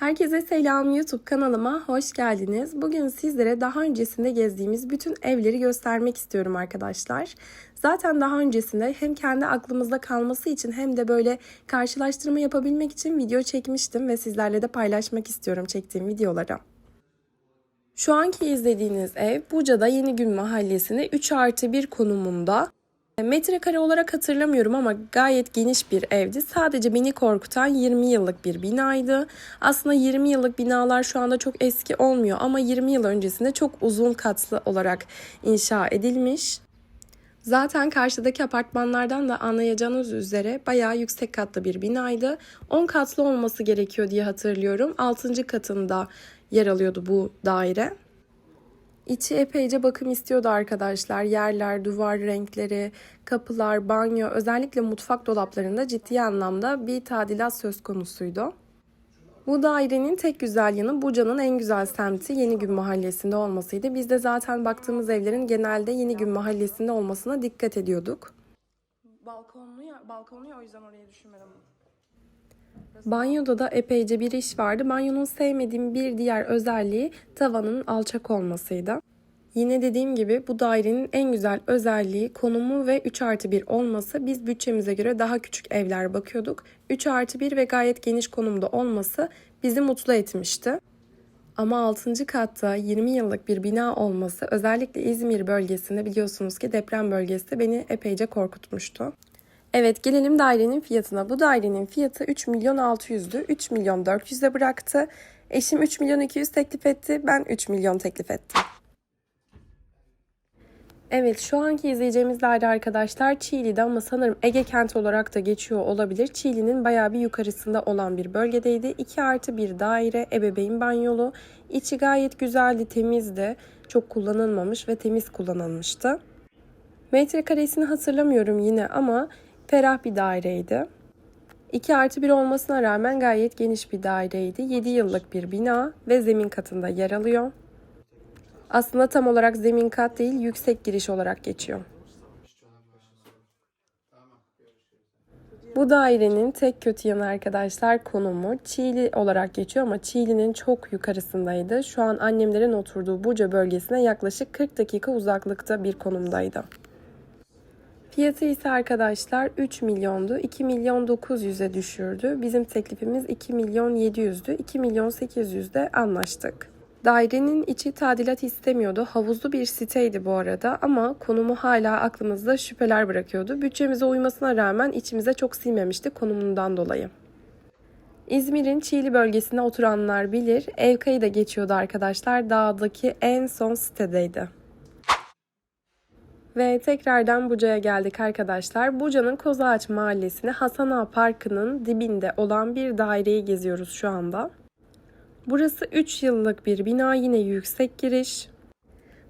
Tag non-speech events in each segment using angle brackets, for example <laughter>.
Herkese selam YouTube kanalıma hoş geldiniz. Bugün sizlere daha öncesinde gezdiğimiz bütün evleri göstermek istiyorum arkadaşlar. Zaten daha öncesinde hem kendi aklımızda kalması için hem de böyle karşılaştırma yapabilmek için video çekmiştim ve sizlerle de paylaşmak istiyorum çektiğim videoları. Şu anki izlediğiniz ev Buca'da Yeni Gün Mahallesi'nde 3 artı 1 konumunda. Metrekare olarak hatırlamıyorum ama gayet geniş bir evdi. Sadece beni korkutan 20 yıllık bir binaydı. Aslında 20 yıllık binalar şu anda çok eski olmuyor ama 20 yıl öncesinde çok uzun katlı olarak inşa edilmiş. Zaten karşıdaki apartmanlardan da anlayacağınız üzere bayağı yüksek katlı bir binaydı. 10 katlı olması gerekiyor diye hatırlıyorum. 6. katında yer alıyordu bu daire. İçi epeyce bakım istiyordu arkadaşlar. Yerler, duvar renkleri, kapılar, banyo, özellikle mutfak dolaplarında ciddi anlamda bir tadilat söz konusuydu. Bu dairenin tek güzel yanı Buca'nın en güzel semti Yeni Gün Mahallesi'nde olmasıydı. Biz de zaten baktığımız evlerin genelde Yeni Gün Mahallesi'nde olmasına dikkat ediyorduk. Balkonlu ya, balkonlu ya o yüzden oraya düşünmedim. Banyoda da epeyce bir iş vardı. Banyonun sevmediğim bir diğer özelliği tavanın alçak olmasıydı. Yine dediğim gibi bu dairenin en güzel özelliği konumu ve 3 artı 1 olması. Biz bütçemize göre daha küçük evler bakıyorduk. 3 artı 1 ve gayet geniş konumda olması bizi mutlu etmişti. Ama 6. katta 20 yıllık bir bina olması özellikle İzmir bölgesinde biliyorsunuz ki deprem bölgesi beni epeyce korkutmuştu. Evet gelelim dairenin fiyatına. Bu dairenin fiyatı 3 milyon 600'dü. 3 milyon 400'e bıraktı. Eşim 3 milyon 200 teklif etti. Ben 3 milyon teklif ettim. Evet şu anki izleyeceğimiz daire arkadaşlar Çiğli'de ama sanırım Ege kenti olarak da geçiyor olabilir. Çiğli'nin bayağı bir yukarısında olan bir bölgedeydi. 2 artı bir daire ebeveyn banyolu. İçi gayet güzeldi temizdi. Çok kullanılmamış ve temiz kullanılmıştı. Metrekaresini hatırlamıyorum yine ama ferah bir daireydi. 2 artı 1 olmasına rağmen gayet geniş bir daireydi. 7 yıllık bir bina ve zemin katında yer alıyor. Aslında tam olarak zemin kat değil, yüksek giriş olarak geçiyor. Bu dairenin tek kötü yanı arkadaşlar konumu. Çiğli olarak geçiyor ama Çiğli'nin çok yukarısındaydı. Şu an annemlerin oturduğu Buca bölgesine yaklaşık 40 dakika uzaklıkta bir konumdaydı. Fiyatı ise arkadaşlar 3 milyondu. 2 milyon 900'e düşürdü. Bizim teklifimiz 2 milyon 700'dü. 2 milyon 800'de anlaştık. Dairenin içi tadilat istemiyordu. Havuzlu bir siteydi bu arada ama konumu hala aklımızda şüpheler bırakıyordu. Bütçemize uymasına rağmen içimize çok sinmemişti konumundan dolayı. İzmir'in Çiğli bölgesinde oturanlar bilir. Evkayı da geçiyordu arkadaşlar. Dağdaki en son sitedeydi. Ve tekrardan Buca'ya geldik arkadaşlar. Buca'nın Kozağaç Mahallesi'ne Hasan Ağa Parkı'nın dibinde olan bir daireyi geziyoruz şu anda. Burası 3 yıllık bir bina yine yüksek giriş.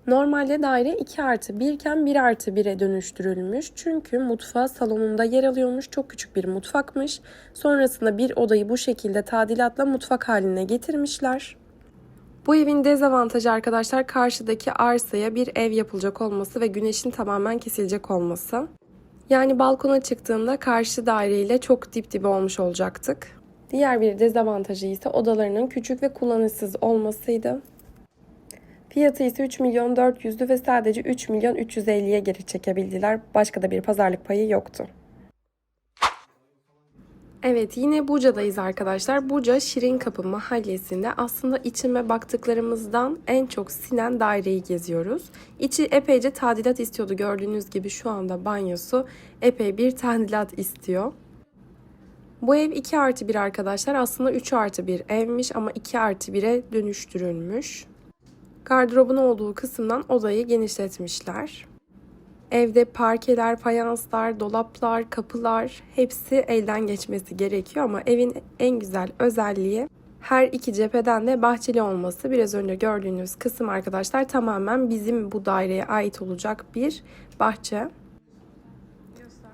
Normalde daire 2 artı 1 iken 1 artı 1'e dönüştürülmüş. Çünkü mutfağı salonunda yer alıyormuş. Çok küçük bir mutfakmış. Sonrasında bir odayı bu şekilde tadilatla mutfak haline getirmişler. Bu evin dezavantajı arkadaşlar karşıdaki arsaya bir ev yapılacak olması ve güneşin tamamen kesilecek olması. Yani balkona çıktığımda karşı daireyle çok dip dibe olmuş olacaktık. Diğer bir dezavantajı ise odalarının küçük ve kullanışsız olmasıydı. Fiyatı ise 3 milyon 400'dü ve sadece 3 milyon 350'ye geri çekebildiler. Başka da bir pazarlık payı yoktu. Evet yine Buca'dayız arkadaşlar. Buca Şirin Kapı mahallesinde aslında içime baktıklarımızdan en çok sinen daireyi geziyoruz. İçi epeyce tadilat istiyordu. Gördüğünüz gibi şu anda banyosu epey bir tadilat istiyor. Bu ev 2 artı 1 arkadaşlar. Aslında 3 artı 1 evmiş ama 2 artı 1'e dönüştürülmüş. Gardırobun olduğu kısımdan odayı genişletmişler. Evde parkeler, fayanslar, dolaplar, kapılar hepsi elden geçmesi gerekiyor ama evin en güzel özelliği her iki cepheden de bahçeli olması. Biraz önce gördüğünüz kısım arkadaşlar tamamen bizim bu daireye ait olacak bir bahçe.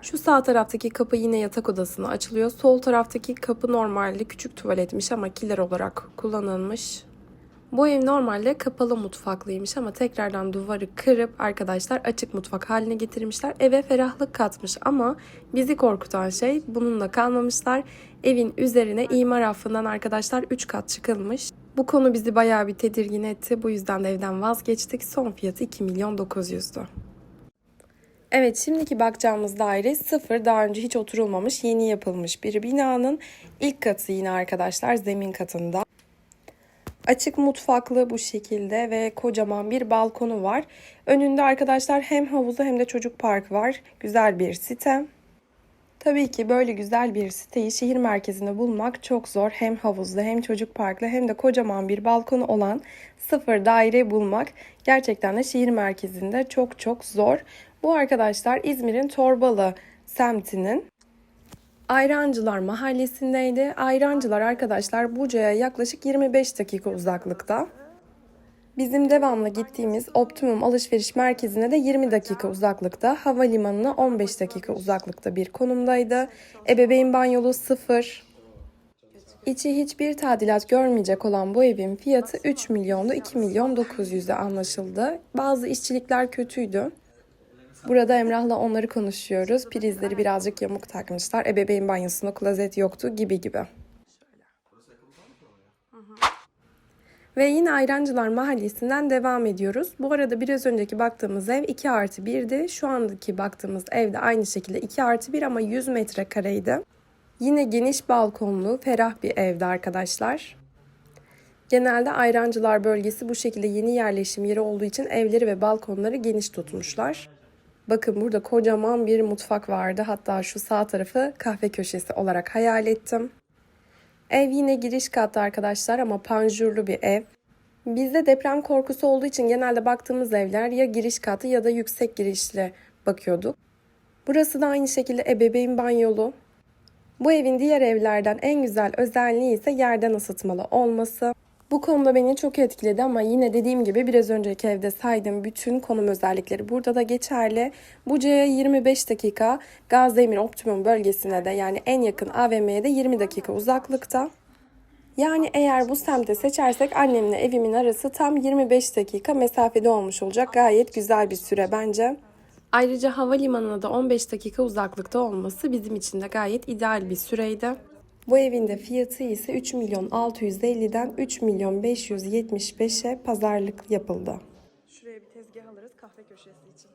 Şu sağ taraftaki kapı yine yatak odasına açılıyor. Sol taraftaki kapı normalde küçük tuvaletmiş ama kiler olarak kullanılmış. Bu ev normalde kapalı mutfaklıymış ama tekrardan duvarı kırıp arkadaşlar açık mutfak haline getirmişler. Eve ferahlık katmış ama bizi korkutan şey bununla kalmamışlar. Evin üzerine imar affından arkadaşlar 3 kat çıkılmış. Bu konu bizi bayağı bir tedirgin etti. Bu yüzden de evden vazgeçtik. Son fiyatı 2 milyon 900'dü. Evet şimdiki bakacağımız daire sıfır daha önce hiç oturulmamış yeni yapılmış bir binanın ilk katı yine arkadaşlar zemin katında. Açık mutfaklı bu şekilde ve kocaman bir balkonu var. Önünde arkadaşlar hem havuzu hem de çocuk parkı var. Güzel bir site. Tabii ki böyle güzel bir siteyi şehir merkezinde bulmak çok zor. Hem havuzlu hem çocuk parklı hem de kocaman bir balkonu olan sıfır daire bulmak gerçekten de şehir merkezinde çok çok zor. Bu arkadaşlar İzmir'in Torbalı semtinin Ayrancılar mahallesindeydi. Ayrancılar arkadaşlar Buca'ya yaklaşık 25 dakika uzaklıkta. Bizim devamlı gittiğimiz Optimum alışveriş merkezine de 20 dakika uzaklıkta, havalimanına 15 dakika uzaklıkta bir konumdaydı. Ebeveyn banyolu sıfır. İçi hiçbir tadilat görmeyecek olan bu evin fiyatı 3 milyondu 2 milyon 900'e anlaşıldı. Bazı işçilikler kötüydü. Burada Emrah'la onları konuşuyoruz. Prizleri birazcık yamuk takmışlar. Ebeveyn banyosunda klozet yoktu gibi gibi. Ve yine Ayrancılar Mahallesi'nden devam ediyoruz. Bu arada biraz önceki baktığımız ev 2 artı 1'di. Şu andaki baktığımız ev de aynı şekilde 2 artı 1 ama 100 metrekareydi. Yine geniş balkonlu, ferah bir evdi arkadaşlar. Genelde Ayrancılar bölgesi bu şekilde yeni yerleşim yeri olduğu için evleri ve balkonları geniş tutmuşlar. Bakın burada kocaman bir mutfak vardı. Hatta şu sağ tarafı kahve köşesi olarak hayal ettim. Ev yine giriş katta arkadaşlar ama panjurlu bir ev. Bizde deprem korkusu olduğu için genelde baktığımız evler ya giriş katı ya da yüksek girişli bakıyorduk. Burası da aynı şekilde ebeveyn banyolu. Bu evin diğer evlerden en güzel özelliği ise yerden ısıtmalı olması. Bu konuda beni çok etkiledi ama yine dediğim gibi biraz önceki evde saydığım bütün konum özellikleri burada da geçerli. Buca'ya 25 dakika, Gazdemir Optimum bölgesine de yani en yakın AVM'ye de 20 dakika uzaklıkta. Yani eğer bu semte seçersek annemle evimin arası tam 25 dakika mesafede olmuş olacak. Gayet güzel bir süre bence. Ayrıca havalimanına da 15 dakika uzaklıkta olması bizim için de gayet ideal bir süreydi. Bu evin de fiyatı ise 3 milyon 650'den 3 milyon 575'e pazarlık yapıldı. Şuraya bir tezgah alırız kahve köşesi için.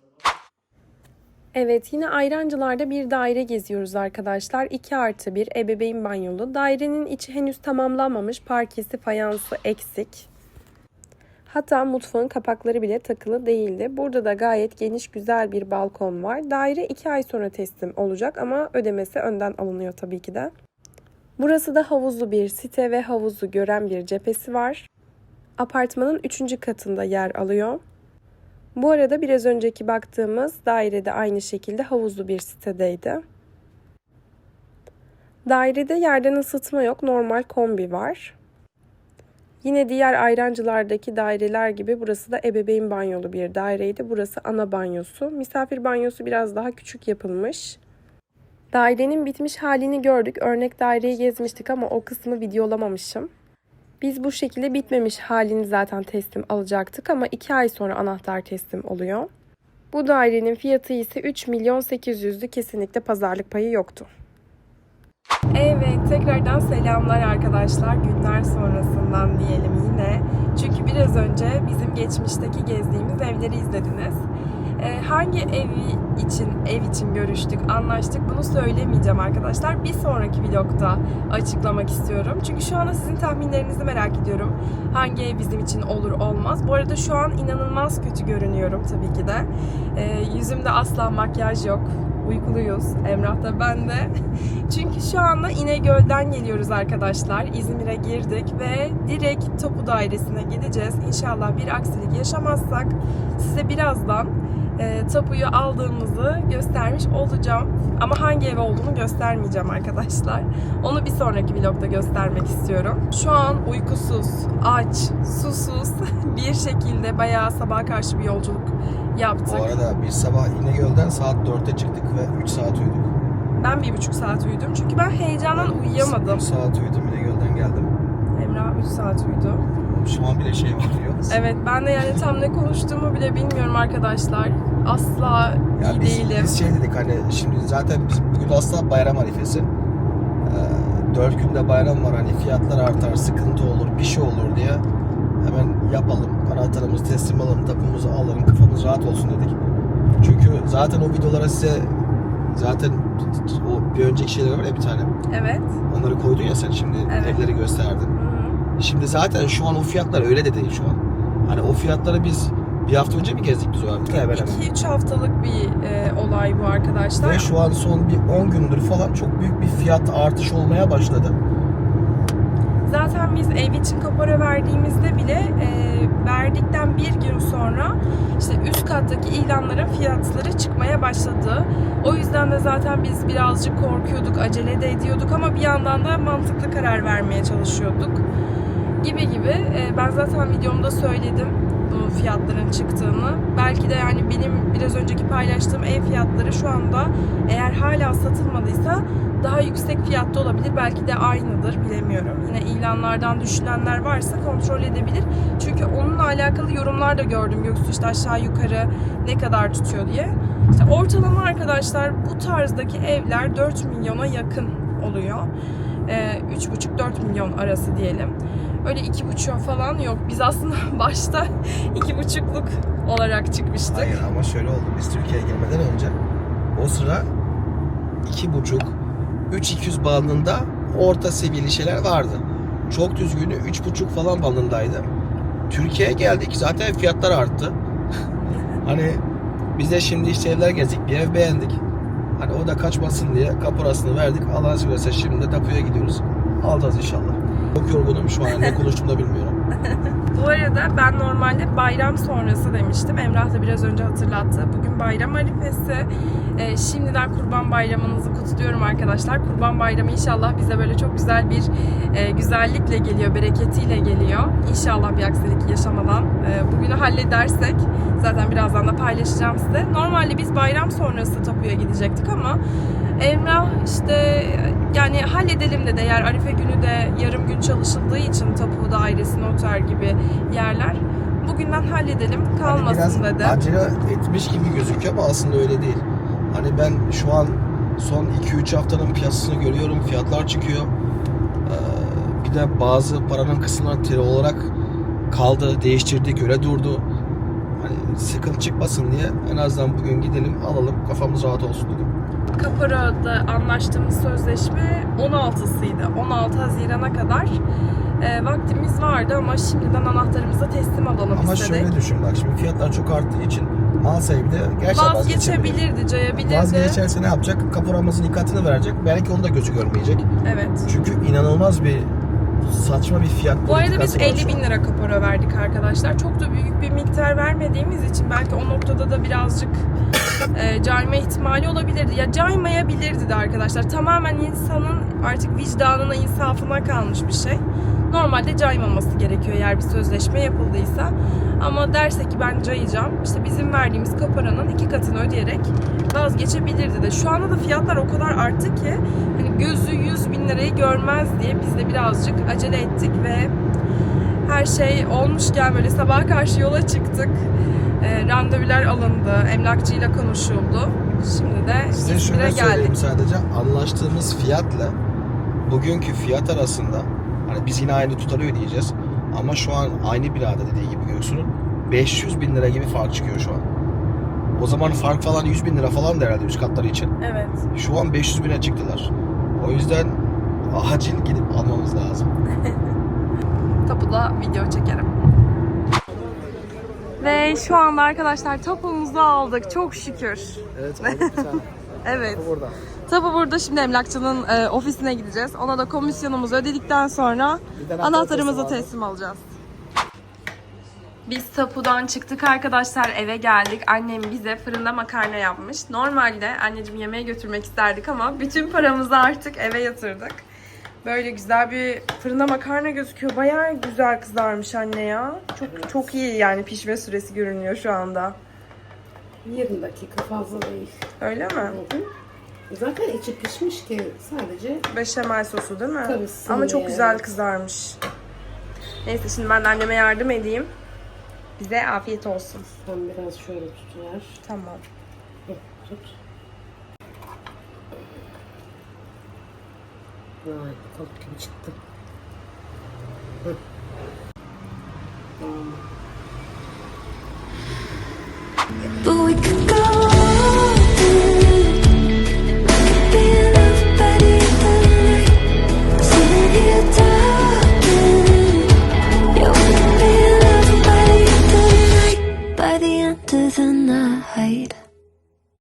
Evet yine Ayrancılar'da bir daire geziyoruz arkadaşlar. 2 artı 1 ebeveyn banyolu. Dairenin içi henüz tamamlanmamış. Parkesi fayansı eksik. Hatta mutfağın kapakları bile takılı değildi. Burada da gayet geniş güzel bir balkon var. Daire 2 ay sonra teslim olacak ama ödemesi önden alınıyor tabii ki de. Burası da havuzlu bir site ve havuzu gören bir cephesi var. Apartmanın 3. katında yer alıyor. Bu arada biraz önceki baktığımız dairede aynı şekilde havuzlu bir sitedeydi. Dairede yerden ısıtma yok, normal kombi var. Yine diğer ayrancılardaki daireler gibi burası da ebeveyn banyolu bir daireydi. Burası ana banyosu. Misafir banyosu biraz daha küçük yapılmış. Dairenin bitmiş halini gördük. Örnek daireyi gezmiştik ama o kısmı videolamamışım. Biz bu şekilde bitmemiş halini zaten teslim alacaktık ama 2 ay sonra anahtar teslim oluyor. Bu dairenin fiyatı ise 3 milyon 800'lü kesinlikle pazarlık payı yoktu. Evet tekrardan selamlar arkadaşlar günler sonrasından diyelim yine. Çünkü biraz önce bizim geçmişteki gezdiğimiz evleri izlediniz. Ee, hangi evi için ev için görüştük, anlaştık bunu söylemeyeceğim arkadaşlar. Bir sonraki vlogda açıklamak istiyorum. Çünkü şu anda sizin tahminlerinizi merak ediyorum. Hangi ev bizim için olur olmaz. Bu arada şu an inanılmaz kötü görünüyorum tabii ki de. Ee, yüzümde asla makyaj yok. Uykuluyuz. Emrah da ben de. <laughs> Çünkü şu anda İnegöl'den geliyoruz arkadaşlar. İzmir'e girdik ve direkt Topu Dairesi'ne gideceğiz. İnşallah bir aksilik yaşamazsak size birazdan e, tapuyu aldığımızı göstermiş olacağım. Ama hangi ev olduğunu göstermeyeceğim arkadaşlar. Onu bir sonraki vlogda göstermek istiyorum. Şu an uykusuz, aç, susuz <laughs> bir şekilde bayağı sabah karşı bir yolculuk yaptık. Bu arada biz sabah İnegöl'den saat 4'te çıktık ve 3 saat uyuduk. Ben bir buçuk saat uyudum çünkü ben heyecandan uyuyamadım. 3 saat uyudum İnegöl'den geldim. Emrah 3 saat uyudu. Şu an bile şey var diyor. Evet ben de yani tam ne konuştuğumu bile bilmiyorum arkadaşlar. Asla Ya iyi biz, değilim. biz şey dedik hani şimdi zaten biz bugün aslında bayram arifesi. Ee, dört günde bayram var hani fiyatlar artar, sıkıntı olur, bir şey olur diye hemen yapalım. Anahtarımızı teslim alalım, tapumuzu alalım, kafamız rahat olsun dedik. Çünkü zaten o videolara size zaten o bir önceki şeyler var ya bir tane. Evet. Onları koydun ya sen şimdi Evet. evleri gösterdin. Hı. Şimdi zaten şu an o fiyatlar öyle de değil şu an. Hani o fiyatları biz bir hafta önce mi gezdik biz o? Hemen hemen. 2-3 haftalık bir e, olay bu arkadaşlar. Ve şu an son bir 10 gündür falan çok büyük bir fiyat artış olmaya başladı. Zaten biz ev için kapora verdiğimizde bile e, verdikten bir gün sonra işte üst kattaki ilanların fiyatları çıkmaya başladı. O yüzden de zaten biz birazcık korkuyorduk, acele de ediyorduk ama bir yandan da mantıklı karar vermeye çalışıyorduk. Gibi gibi. E, ben zaten videomda söyledim bu fiyatların çıktığını. Belki de yani benim biraz önceki paylaştığım ev fiyatları şu anda eğer hala satılmadıysa daha yüksek fiyatta olabilir. Belki de aynıdır bilemiyorum. Yine ilanlardan düşülenler varsa kontrol edebilir. Çünkü onunla alakalı yorumlar da gördüm Göksu işte aşağı yukarı ne kadar tutuyor diye. İşte ortalama arkadaşlar bu tarzdaki evler 4 milyona yakın oluyor. Ee, 3,5-4 milyon arası diyelim. Öyle 2,5 falan yok. Biz aslında <laughs> başta 2,5'luk olarak çıkmıştık. Hayır ama şöyle oldu. Biz Türkiye'ye girmeden önce o sıra 2,5 3-200 bandında orta seviyeli şeyler vardı. Çok düzgünü 3,5 falan bandındaydı. Türkiye'ye geldik zaten fiyatlar arttı. <laughs> hani biz de şimdi işte evler gezdik bir ev beğendik. Hani o da kaçmasın diye kaporasını verdik. Allah'a seversen şimdi de tapuya gidiyoruz. Alacağız inşallah. Çok yorgunum şu an ne <laughs> konuştuğumu da bilmiyorum. Bu arada ben normalde bayram sonrası demiştim. Emrah da biraz önce hatırlattı. Bugün bayram arifesi. Ee, şimdiden kurban bayramınızı kutluyorum arkadaşlar. Kurban bayramı inşallah bize böyle çok güzel bir e, güzellikle geliyor, bereketiyle geliyor. İnşallah bir aksilik yaşamadan e, bugünü halledersek zaten birazdan da paylaşacağım size. Normalde biz bayram sonrası tapuya gidecektik ama Emrah işte yani halledelim dedi eğer Arife günü de yarım gün çalışıldığı için tapu dairesi, noter gibi yerler. Bugünden halledelim kalmasın hani dedi. acele etmiş gibi gözüküyor ama aslında öyle değil. Hani ben şu an son 2-3 haftanın piyasasını görüyorum. Fiyatlar çıkıyor. Ee, bir de bazı paranın kısımları TL olarak kaldı, değiştirdik, öyle durdu. Hani sıkıntı çıkmasın diye en azından bugün gidelim, alalım, kafamız rahat olsun dedim. Kapora'da anlaştığımız sözleşme 16'sıydı. 16 Haziran'a kadar e, vaktimiz vardı ama şimdiden anahtarımızı teslim alalım Ama istedik. şöyle düşün bak şimdi fiyatlar çok arttığı için mal sahibi de gerçekten vazgeçebilir. Vazgeçebilirdi, cayabilirdi. Vazgeçerse ne yapacak? Kaporamızın ikatını verecek. Belki onun da gözü görmeyecek. Evet. Çünkü inanılmaz bir saçma bir fiyat Bu arada biz politikası var 50 şu bin lira kapora verdik arkadaşlar. Çok da büyük bir miktar vermediğimiz için belki o noktada da birazcık e, cayma ihtimali olabilirdi. Ya caymayabilirdi de arkadaşlar. Tamamen insanın artık vicdanına, insafına kalmış bir şey. Normalde caymaması gerekiyor eğer bir sözleşme yapıldıysa. Ama derse ki ben cayacağım. işte bizim verdiğimiz kaparanın iki katını ödeyerek vazgeçebilirdi de. Şu anda da fiyatlar o kadar arttı ki hani gözü 100 bin lirayı görmez diye biz de birazcık acele ettik ve her şey olmuşken böyle sabaha karşı yola çıktık. E, randevular alındı, emlakçıyla konuşuldu. Şimdi de Size İzmir'e şöyle söyleyeyim sadece. Anlaştığımız fiyatla bugünkü fiyat arasında biz yine aynı tutarı ödeyeceğiz. Ama şu an aynı binada dediği gibi Göksu'nun 500 bin lira gibi fark çıkıyor şu an. O zaman fark falan 100 bin lira falan da herhalde üst katları için. Evet. Şu an 500 bine çıktılar. O yüzden acil gidip almamız lazım. <laughs> Tapuda video çekerim. Ve şu anda arkadaşlar tapumuzu aldık. Çok şükür. Evet aldık bir tane. <laughs> Evet. Burada. Tapu burada şimdi emlakçının e, ofisine gideceğiz. Ona da komisyonumuzu ödedikten sonra anahtarımızı teslim teslim alacağız. Biz tapudan çıktık arkadaşlar eve geldik. Annem bize fırında makarna yapmış. Normalde anneciğim yemeğe götürmek isterdik ama bütün paramızı artık eve yatırdık. Böyle güzel bir fırında makarna gözüküyor. Bayağı güzel kızarmış anne ya. Çok çok iyi yani pişme süresi görünüyor şu anda. 20 dakika fazla değil. Öyle mi? Hı hı. Zaten içi pişmiş ki sadece Beşamel sosu değil mi? Tabii, Ama çok güzel kızarmış. Neyse şimdi ben de anneme yardım edeyim. Bize afiyet olsun. Sen biraz şöyle tutuver. Tamam. Hı, Tut. Vay kalıp gibi çıktı. Hı. But